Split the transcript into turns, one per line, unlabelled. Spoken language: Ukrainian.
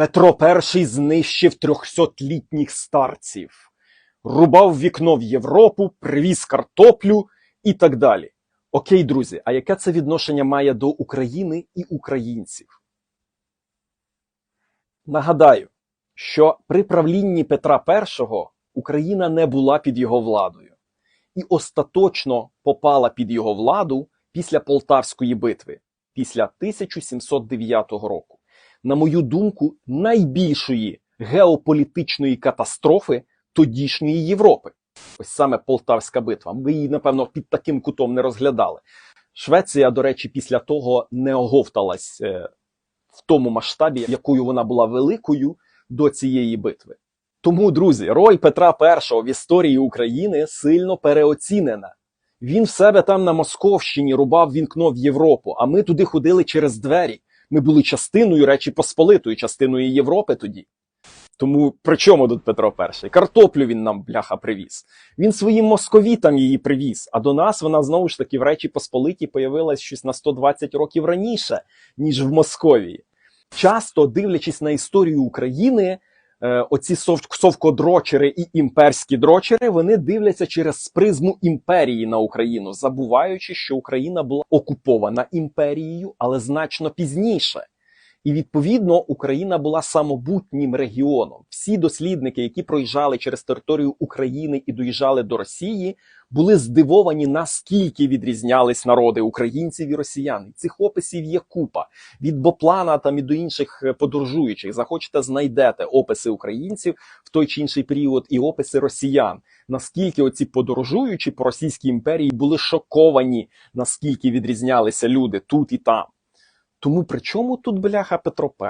Петро І знищив трьохсотлітніх старців, рубав вікно в Європу, привіз картоплю і так далі. Окей, друзі, а яке це відношення має до України і українців? Нагадаю, що при правлінні Петра І Україна не була під його владою і остаточно попала під його владу після Полтавської битви, після 1709 року. На мою думку, найбільшої геополітичної катастрофи тодішньої Європи. Ось саме Полтавська битва. Ви її, напевно, під таким кутом не розглядали. Швеція, до речі, після того не оговталась е, в тому масштабі, якою вона була великою до цієї битви. Тому, друзі, роль Петра І в історії України сильно переоцінена. Він в себе там на Московщині рубав вікно в Європу, а ми туди ходили через двері. Ми були частиною Речі Посполитої, частиною Європи тоді. Тому при чому тут Петро І? Картоплю він нам бляха привіз. Він своїм московітам її привіз. А до нас вона знову ж таки в Речі Посполитій появилась щось на 120 років раніше, ніж в Московії. Часто дивлячись на історію України, оці сов- совкодрочери і імперські дрочери, вони дивляться через призму імперії на Україну, забуваючи, що Україна була окупована імперією, але значно пізніше. І відповідно Україна була самобутнім регіоном. Всі дослідники, які проїжджали через територію України і доїжджали до Росії, були здивовані, наскільки відрізнялись народи українців і росіян. Цих описів є купа від Боплана там і до інших е, подорожуючих. Захочете, знайдете описи українців в той чи інший період і описи росіян. Наскільки оці подорожуючі по Російській імперії були шоковані, наскільки відрізнялися люди тут і там. Тому при чому тут бляха Петро І?